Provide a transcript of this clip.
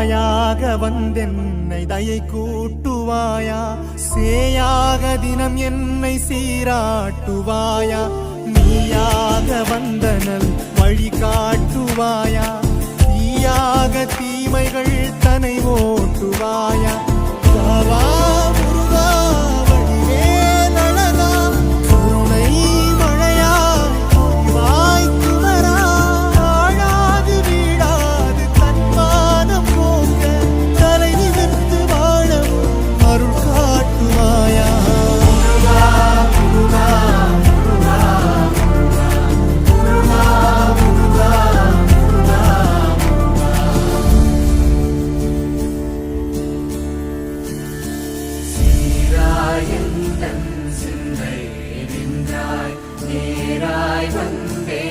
தாயாக வந்தென்னை தயை கூட்டுவாயா? சேயாக தினம் என்னை சீராட்டுவாயா? நீயாக வந்தனல் வழி காட்டுவாயா? தீயாக தீமைகள் தனை ஓட்டுவாயா? சிந்தை நின்றாய் நேராய் வந்தே